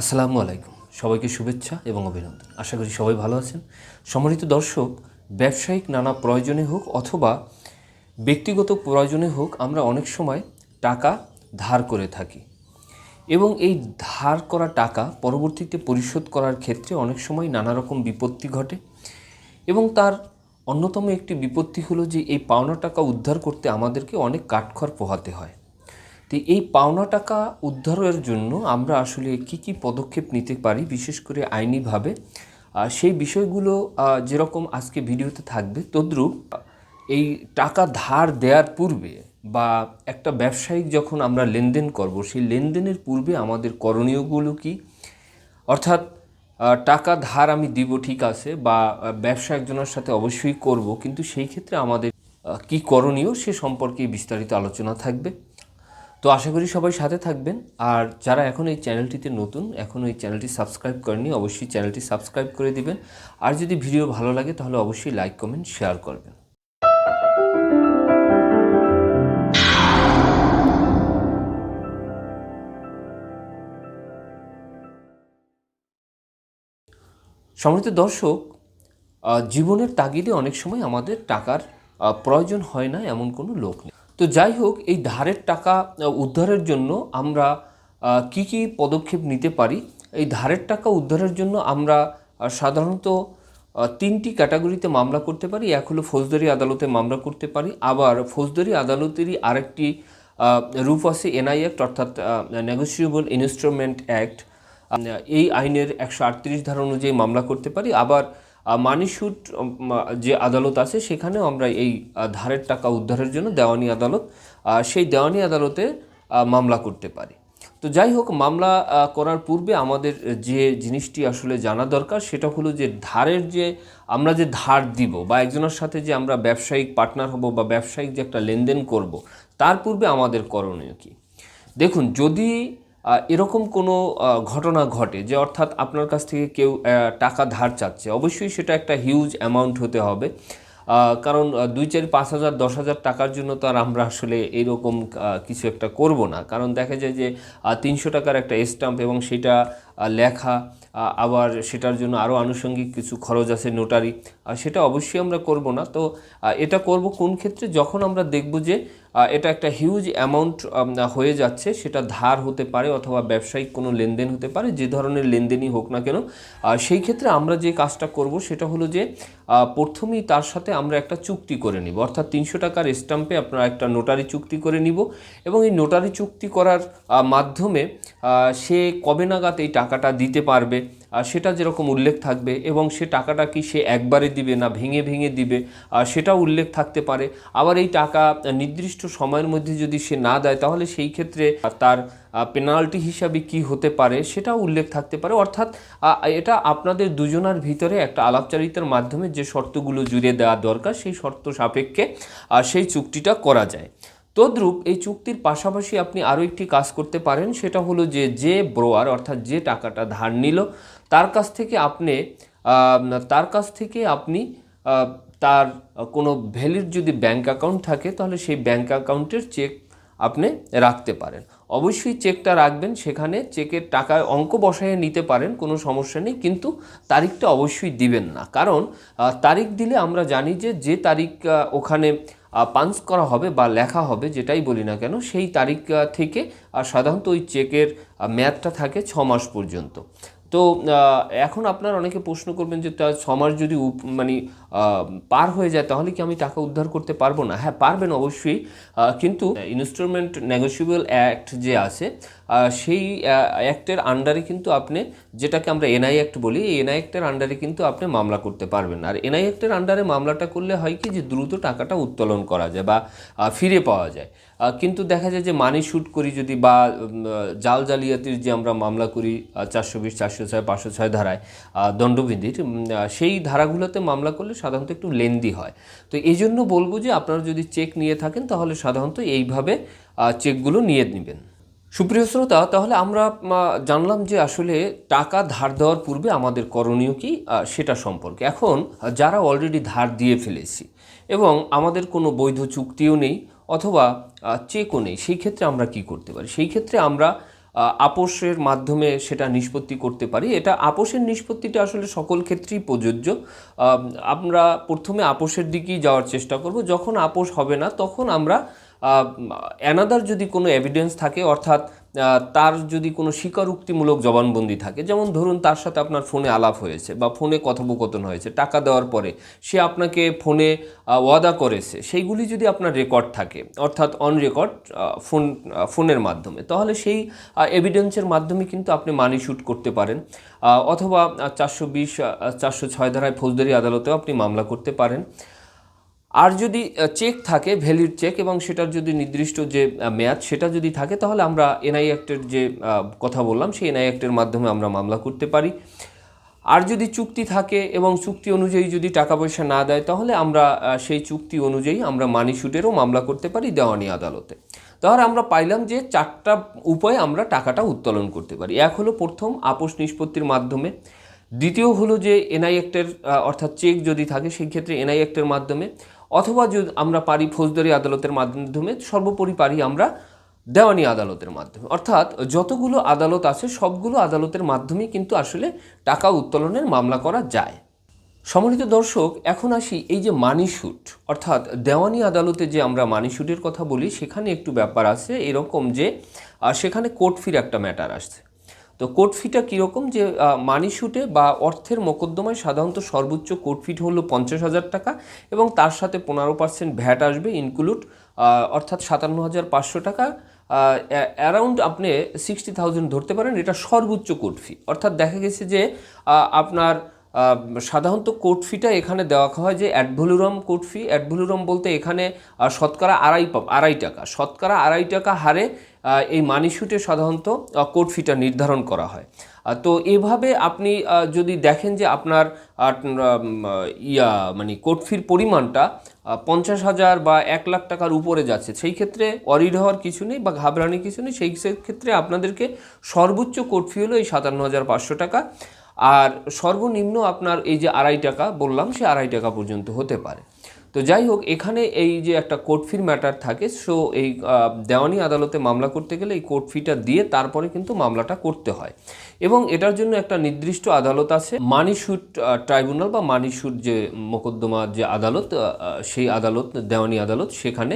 আসসালামু আলাইকুম। সবাইকে শুভেচ্ছা এবং অভিনন্দন। আশা করি সবাই ভালো আছেন। সম্মানিত দর্শক, ব্যবসায়িক নানা প্রয়োজনে হোক অথবা ব্যক্তিগত প্রয়োজনে হোক, আমরা অনেক সময় টাকা ধার করে থাকি এবং এই ধার করা টাকা পরবর্তীতে পরিশোধ করার ক্ষেত্রে অনেক সময় নানা রকম বিপত্তি ঘটে এবং তার অন্যতম একটি বিপত্তি হলো যে এই পাওনা টাকা উদ্ধার করতে আমাদেরকে অনেক কাঠখড় পোহাতে হয়। তো এই পাওনা টাকা উদ্ধারের জন্য আমরা আসলে কি কি পদক্ষেপ নিতে পারি, বিশেষ করে আইনিভাবে? সেই বিষয়গুলো যেরকম আজকে ভিডিওতে থাকবে, তদ্রূপ এই টাকা ধার দেওয়ার পূর্বে বা একটা ব্যবসায়িক যখন আমরা লেনদেন করব, সেই লেনদেনের পূর্বে আমাদের করণীয়গুলো কি? অর্থাৎ টাকা ধার আমি দিব ঠিক আছে বা ব্যবসা একজনের সাথে অবশ্যই করব, কিন্তু সেই ক্ষেত্রে আমাদের কি করণীয় সে সম্পর্কে বিস্তারিত আলোচনা থাকবে। তো আশা করি সবাই সাথে থাকবেন। আর যারা এখন এই চ্যানেলটিতে নতুন, এখন এই চ্যানেলটি সাবস্ক্রাইব করেনি অবশ্যই চ্যানেলটি সাবস্ক্রাইব করে দিবেন। আর যদি ভিডিও ভালো লাগে, তাহলে অবশ্যই লাইক, কমেন্ট, শেয়ার করবেন। সম্মানিত দর্শক জীবনের তাগিদে অনেক সময় আমাদের টাকার প্রয়োজন হয় না এমন কোনো লোক নেই। তো যাই হোক, এই ধারের টাকা উদ্ধারের জন্য আমরা কি কি পদক্ষেপ নিতে পারি? এই ধারের টাকা উদ্ধারের জন্য আমরা সাধারণত তিনটি ক্যাটাগরিতে মামলা করতে পারি। এক হলো ফৌজদারি আদালতে মামলা করতে পারি। আবার ফৌজদারি আদালতেরই আরেকটি রূপ আছে এনআই অ্যাক্ট অর্থাৎ নেগোসিয়েবল ইনস্ট্রুমেন্ট অ্যাক্ট। এই আইনের একশো আটত্রিশ ধারা অনুযায়ী মামলা করতে পারি। আবার মানি শুট যে আদালত আছে সেখানেও আমরা এই ধারের টাকা উদ্ধারের জন্য দেওয়ানি আদালত সেই দেওয়ানি আদালতে মামলা করতে পারি। তো যাই হোক, মামলা করার পূর্বে আমাদের যে জিনিসটি আসলে জানা দরকার, সেটা হলো যে ধারের যে, আমরা যে ধার দিব, বা একজনের সাথে যে আমরা ব্যবসায়িক পার্টনার হব, বা ব্যবসায়িক যে একটা লেনদেন করব, তার পূর্বে আমাদের করণীয় কী? দেখুন, যদি এরকম কোনো ঘটনা ঘটে যে অর্থাৎ আপনার কাছ থেকে কেউ টাকা ধার চাচ্ছে, অবশ্যই সেটা একটা হিউজ অ্যামাউন্ট হতে হবে। কারণ দুই চার পাঁচ হাজার, দশ হাজার টাকার জন্য তো আর আমরা আসলে এরকম কিছু একটা করব না। কারণ দেখা যায় যে তিনশো টাকার একটা স্টাম্প এবং সেটা লেখা আবার সেটার জন্য আরও আনুষঙ্গিক কিছু খরচ আছে নোটারি সেটা অবশ্যই আমরা করব না। তো এটা করব কোন ক্ষেত্রে? যখন আমরা দেখব যে এটা একটা হিউজ অ্যামাউন্ট হয়ে যাচ্ছে। সেটা ধার হতে পারে অথবা ব্যবসায়িক কোনো লেনদেন হতে পারে, যে ধরনের লেনদেনই হোক না কেন। সেই ক্ষেত্রে আমরা যে কাজটা করব সেটা হলো যে প্রথমেই তার সাথে আমরা একটা চুক্তি করে নিব। অর্থাৎ তিনশো টাকার স্টাম্পে আপনারা একটা নোটারি চুক্তি করে নিব এবং এই নোটারি চুক্তি করার মাধ্যমে সে কবে নাগাদ এই টাকাটা দিতে পারবে? সেটা যেরকম উল্লেখ থাকবে এবং সে টাকাটা কি সে একবারে দিবে না ভেঙে ভেঙে দিবে সেটাও উল্লেখ থাকতে পারে। আবার এই টাকা নির্দিষ্ট সময়ের মধ্যে যদি সে না দেয়, তাহলে সেই ক্ষেত্রে তার পেনাল্টি হিসাবে কি হতে পারে সেটাও উল্লেখ থাকতে পারে। অর্থাৎ এটা আপনাদের দুজনার ভিতরে একটা আলাপচারিতার মাধ্যমে যে শর্তগুলো জুড়ে দেওয়া দরকার, সেই শর্ত সাপেক্ষে সেই চুক্তিটা করা যায়। তদ্রূপ এই চুক্তির পাশাপাশি আপনি আরও একটি কাজ করতে পারেন, সেটা হলো যে যে ব্রোয়ার অর্থাৎ যে টাকাটা ধার নিল, তার কাছ থেকে আপনি তার কাছ থেকে আপনি তার কোনো ভ্যালিড যদি ব্যাংক অ্যাকাউন্ট থাকে, তাহলে সেই ব্যাংক অ্যাকাউন্টের চেক আপনি রাখতে পারেন। অবশ্যই চেকটা রাখবেন, সেখানে চেকের টাকায় অঙ্ক বসায় নিতে পারেন, কোনো সমস্যা নেই, কিন্তু তারিখটা অবশ্যই দিবেন না। কারণ তারিখ দিলে আমরা জানি যে যে তারিখ ওখানে পাঞ্চ করা হবে বা লেখা হবে, যেটাই বলি না কেন, সেই তারিখ থেকে সাধারণত ওই চেকের মেয়াদটা থাকে ছ মাস পর্যন্ত। তো এখন আপনার অনেকে প্রশ্ন করবেন যে, তা ছ মাস যদি মানে পার হয়ে যায়, তাহলে কি আমি টাকা উদ্ধার করতে পারব না? হ্যাঁ পারবেন অবশ্যই। কিন্তু ইনস্ট্রুমেন্ট নেগোসিয়েবল অ্যাক্ট যে আছে সেই অ্যাক্টের আন্ডারে কিন্তু আপনি যেটাকে আমরা এনআই অ্যাক্ট বলি, এই এনআই অ্যাক্টের আন্ডারে কিন্তু আপনি মামলা করতে পারবেন। আর এনআই অ্যাক্টের আন্ডারে মামলাটা করলে হয় কি, যে দ্রুত টাকাটা উত্তোলন করা যায় বা ফিরে পাওয়া যায়। কিন্তু দেখা যায় যে মানি শুট করি যদি বা জাল জালিয়াতির যে আমরা মামলা করি চারশো বিশ, চারশো ছয়, পাঁচশো ছয় ধারায় দণ্ডবিধির সেই ধারাগুলোতে মামলা করলে সাধারণত একটু লেন্দি হয়। তো এই জন্য বলব যে আপনারা যদি চেক নিয়ে থাকেন, তাহলে সাধারণত এইভাবে চেকগুলো নিয়ে নেবেন। সুপ্রিয় শ্রোতা, তাহলে আমরা জানলাম যে আসলে টাকা ধার দেওয়ার পূর্বে আমাদের করণীয় কি সেটা সম্পর্কে। এখন, যারা অলরেডি ধার দিয়ে ফেলেছি, এবং আমাদের কোনো বৈধ চুক্তিও নেই অথবা চেকও নেই। সেই ক্ষেত্রে আমরা কি করতে পারি? সেই ক্ষেত্রে আমরা আপোষের মাধ্যমে সেটা নিষ্পত্তি করতে পারি। এটা আপোষের নিষ্পত্তিটা আসলে সকল ক্ষেত্রেই প্রযোজ্য। আমরা প্রথমে আপোষের দিকেই যাওয়ার চেষ্টা করব। যখন আপোষ হবে না, তখন আমরা অ্যানাদার যদি কোনো এভিডেন্স থাকে, অর্থাৎ তার যদি কোনো স্বীকারোক্তিমূলক জবানবন্দি থাকে, যেমন ধরুন তার সাথে আপনার ফোনে আলাপ হয়েছে বা ফোনে কথোপকথন হয়েছে, টাকা দেওয়ার পরে সে আপনাকে ফোনে ওয়াদা করেছে, সেইগুলি যদি আপনার রেকর্ড থাকে, অর্থাৎ অন রেকর্ড ফোন ফোনের মাধ্যমে, তাহলে সেই এভিডেন্সের মাধ্যমে কিন্তু আপনি মানি শ্যুট করতে পারেন অথবা চারশো বিশ চারশো ছয় ধারায় ফৌজদারি আদালতেও আপনি মামলা করতে পারেন। আর যদি চেক থাকে ভ্যালিড চেক এবং সেটার যদি নির্দিষ্ট যে মেয়াদ সেটা যদি থাকে, তাহলে আমরা এনআই অ্যাক্টের যে কথা বললাম, সেই এনআই অ্যাক্টের মাধ্যমে আমরা মামলা করতে পারি। আর যদি চুক্তি থাকে এবং চুক্তি অনুযায়ী যদি টাকা পয়সা না দেয়, তাহলে আমরা সেই চুক্তি অনুযায়ী আমরা মানি শুটেরও মামলা করতে পারি দেওয়ানি আদালতে। তাহলে আমরা পাইলাম যে, চারটা উপায়ে আমরা টাকাটা উত্তোলন করতে পারি। এক হলো প্রথম আপোষ নিষ্পত্তির মাধ্যমে। দ্বিতীয় হলো যে এনআই অ্যাক্টের অর্থাৎ চেক যদি থাকে, সেই ক্ষেত্রে এনআই অ্যাক্টের মাধ্যমে অথবা যদি আমরা পারি ফৌজদারি আদালতের মাধ্যমে, সর্বোপরি পারি আমরা দেওয়ানি আদালতের মাধ্যমে। অর্থাৎ যতগুলো আদালত আছে, সবগুলো আদালতের মাধ্যমেই কিন্তু আসলে টাকা উত্তোলনের মামলা করা যায়। সম্মানিত দর্শক, এখন আসি এই যে মানি শুট অর্থাৎ দেওয়ানি আদালতে যে আমরা মানি শুটের কথা বলি, সেখানে একটু ব্যাপার আছে এরকম যে সেখানে কোর্ট ফির একটা ম্যাটার আসছে। তো কোর্ট ফিটা কীরকম যে মানি শুটে বা অর্থের মোকদ্দমায় সাধারণত সর্বোচ্চ কোর্ট ফিট হলো পঞ্চাশ হাজার টাকা এবং তার সাথে পনেরো পার্সেন্ট ভ্যাট আসবে ইনক্লুড অর্থাৎ সাতান্ন হাজার পাঁচশো টাকা। অ্যারাউন্ড আপনি সিক্সটি থাউজেন্ড ধরতে পারেন, এটা সর্বোচ্চ কোর্ট ফি। অর্থাৎ দেখা গেছে যে আপনার সাধারণত কোর্ট ফিটা এখানে দেওয়া হয় যে অ্যাডভলুরাম কোর্ট ফি অ্যাডভলুরাম বলতে এখানে শতকরা আড়াই আড়াই টাকা, শতকরা আড়াই টাকা হারে এই মানি সাধারণত কোর্ট ফিটা নির্ধারণ করা হয়। তো এভাবে আপনি যদি দেখেন যে আপনার ইয়া মানে কোর্ট ফির পরিমাণটা পঞ্চাশ হাজার বা এক লাখ টাকার উপরে যাচ্ছে, সেই ক্ষেত্রে অরিড হওয়ার কিছু নেই বা ঘাবড়ানির কিছু নেই, সেই ক্ষেত্রে আপনাদেরকে সর্বোচ্চ কোর্ট ফি হলো এই সাতান্ন হাজার পাঁচশো টাকা। আর সর্বনিম্ন আপনার এই যে আড়াই টাকা বললাম, সে আড়াই টাকা পর্যন্ত হতে পারে। তো যাই হোক, এখানে এই যে একটা কোর্ট ফির ম্যাটার থাকে সো এই দেওয়ানি আদালতে মামলা করতে গেলে এই কোর্ট ফিটা দিয়ে তারপরে কিন্তু মামলাটা করতে হয়। এবং এটার জন্য একটা নির্দিষ্ট আদালত আছে মানি শুট ট্রাইব্যুনাল বা মানি যে মোকদ্দমা যে আদালত সেই আদালত, দেওয়ানি আদালত, সেখানে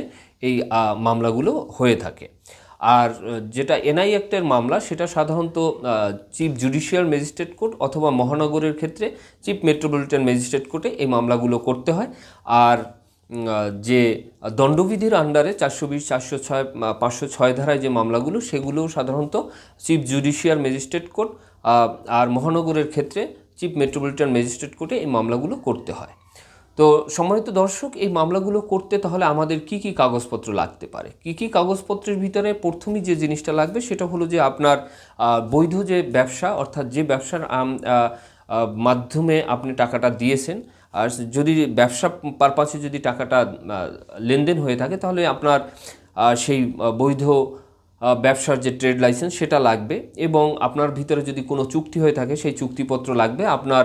এই মামলাগুলো হয়ে থাকে। আর যেটা এনআই অ্যাক্টের মামলা, সেটা সাধারণত চিফ জুডিশিয়াল ম্যাজিস্ট্রেট কোর্ট অথবা মহানগরের ক্ষেত্রে চিফ মেট্রোপলিটন ম্যাজিস্ট্রেট কোর্টে এই মামলাগুলো করতে হয়। আর যে দণ্ডবিধির আন্ডারে চারশো বিশ, চারশো ছয় পাঁচশো ছয় ধারায় যে মামলাগুলো সেগুলো সাধারণত চিফ জুডিশিয়াল ম্যাজিস্ট্রেট কোর্ট আর মহানগরের ক্ষেত্রে চিফ মেট্রোপলিটন ম্যাজিস্ট্রেট কোর্টে এই মামলাগুলো করতে হয়। তো সম্মানিত দর্শক, এই মামলাগুলো করতে তাহলে আমাদের কি কি কাগজপত্র লাগতে পারে? কি কি কাগজপত্রের ভিতরে প্রথমেই যে জিনিসটা লাগবে সেটা হলো যে আপনার বৈধ যে ব্যবসা, অর্থাৎ যে ব্যবসার মাধ্যমে আপনি টাকাটা দিয়েছেন, আর যদি ব্যবসা পারপাসে যদি টাকাটা লেনদেন হয়ে থাকে তাহলে আপনার সেই বৈধ ব্যবসার যে ট্রেড লাইসেন্স সেটা লাগবে এবং আপনার ভিতরে যদি কোনো চুক্তি হয়ে থাকে সেই চুক্তিপত্র লাগবে। আপনার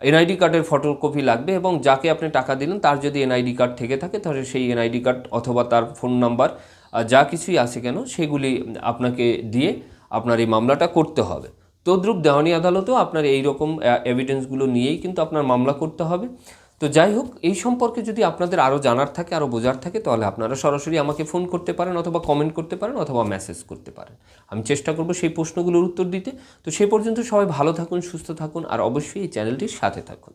এনআইডি কার্ডের ফটোকপি লাগবে এবং যাকে আপনি টাকা দিলেন, তার যদি এনআইডি কার্ড থেকে থাকে, তাহলে সেই এনআইডি কার্ড অথবা তার ফোন নাম্বার যা কিছুই আছে কেন, সেগুলি আপনাকে দিয়ে আপনার এই মামলাটা করতে হবে। তদ্রুপ দেওয়ানি আদালতেও আপনার এই রকম এভিডেন্সগুলো নিয়েই কিন্তু আপনার মামলা করতে হবে। তো যাই হোক, এই সম্পর্কে যদি আপনাদের আরও জানার থাকে আরও বোঝার থাকে, তাহলে আপনারা সরাসরি আমাকে ফোন করতে পারেন অথবা কমেন্ট করতে পারেন অথবা মেসেজ করতে পারেন। আমি চেষ্টা করব সেই প্রশ্নগুলোর উত্তর দিতে। তো সে পর্যন্ত সবাই ভালো থাকুন, সুস্থ থাকুন, আর অবশ্যই এই চ্যানেলটির সাথে থাকুন।